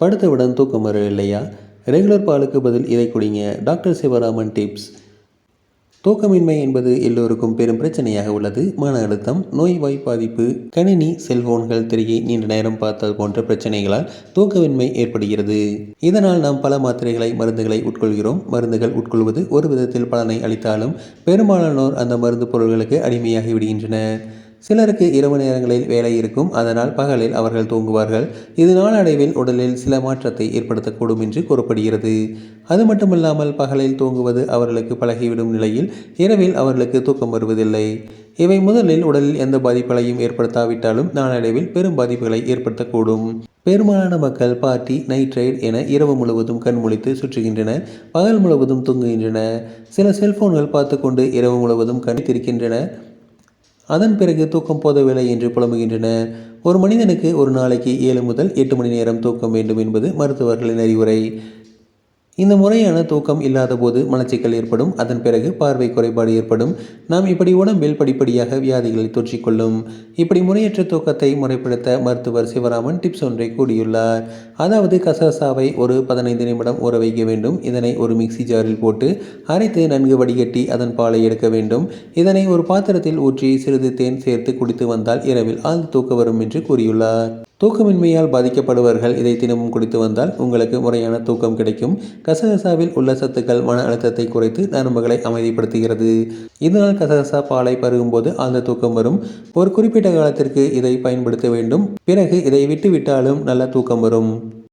படுத்தவுடன் தூக்கம் வரவில்லையா ரெகுலர் பாலுக்கு பதில் இதை குடிங்க. டாக்டர் சிவராமன் டிப்ஸ் தூக்கமின்மை என்பது எல்லோருக்கும் பெரும் பிரச்சனையாக உள்ளது. மன அழுத்தம் நோய்வாய் பாதிப்பு கணினி செல்போன்கள் திரையை நீண்ட நேரம் பார்த்தது போன்ற பிரச்சனைகளால் தூக்கமின்மை ஏற்படுகிறது. இதனால் நாம் பல மாத்திரைகளை மருந்துகளை உட்கொள்கிறோம். மருந்துகள் உட்கொள்வது ஒரு விதத்தில் பலனை அளித்தாலும் பெரும்பாலானோர் அந்த மருந்து பொருள்களுக்கு அடிமையாகி விடுகின்றனர். சிலருக்கு இரவு நேரங்களில் வேலை இருக்கும் அதனால் பகலில் அவர்கள் தூங்குவார்கள். இது நாளடைவில் உடலில் சில மாற்றத்தை ஏற்படுத்தக்கூடும் என்று கூறப்படுகிறது. அது மட்டுமல்லாமல் பகலில் தூங்குவது அவர்களுக்கு பழகிவிடும் நிலையில் இரவில் அவர்களுக்கு தூக்கம் வருவதில்லை. இவை முதலில் உடலில் எந்த பாதிப்புகளையும் ஏற்படுத்தாவிட்டாலும் நாளடைவில் பெரும் பாதிப்புகளை ஏற்படுத்தக்கூடும். பெரும்பாலான மக்கள் பார்ட்டி நைட் ரைட் என இரவு முழுவதும் கண் முழித்து சுற்றுகின்றனர் பகல் முழுவதும் தூங்குகின்றனர். சில செல்போன்கள் பார்த்து கொண்டு இரவு முழுவதும் கணித்திருக்கின்றன அதன் பிறகு தூக்கம் போதவில்லை என்று புலம்புகின்றன. ஒரு மனிதனுக்கு ஒரு நாளைக்கு ஏழு முதல் எட்டு மணி நேரம் தூக்கம் வேண்டும் என்பது மருத்துவர்களின் அறிவுரை. இந்த முறையான தூக்கம் இல்லாத போது மலச்சிக்கல் ஏற்படும். அதன் பிறகு பார்வை குறைபாடு ஏற்படும். நாம் இப்படி உடம்பில் படிப்படியாக வியாதிகளை தொற்றிக்கொள்ளும். இப்படி முறையற்ற தூக்கத்தை முறைப்படுத்த மருத்துவர் சிவராமன் டிப்ஸ் ஒன்றை கூறியுள்ளார். அதாவது கசகசாவை ஒரு பதினைந்து நிமிடம் ஊற வைக்க வேண்டும். இதனை ஒரு மிக்சி ஜாரில் போட்டு அரைத்து நன்கு வடிகட்டி அதன் பாலை எடுக்க வேண்டும். இதனை ஒரு பாத்திரத்தில் ஊற்றி சிறிது தேன் சேர்த்து குடித்து வந்தால் இரவில் ஆழ்ந்து தூக்க வரும் என்று கூறியுள்ளார். தூக்கமின்மையால் பாதிக்கப்படுபவர்கள் இதை தினமும் குடித்து வந்தால் உங்களுக்கு முறையான தூக்கம் கிடைக்கும். கசகசாவில் உள்ள சத்துக்கள் மன அழுத்தத்தை குறைத்து நரம்புகளை அமைதிப்படுத்துகிறது. இதனால் கசகசா பாலை பருகும்போது ஆழ்ந்த தூக்கம் வரும். ஒரு குறிப்பிட்ட காலத்திற்கு இதை பயன்படுத்த வேண்டும். பிறகு இதை விட்டுவிட்டாலும் நல்ல தூக்கம் வரும்.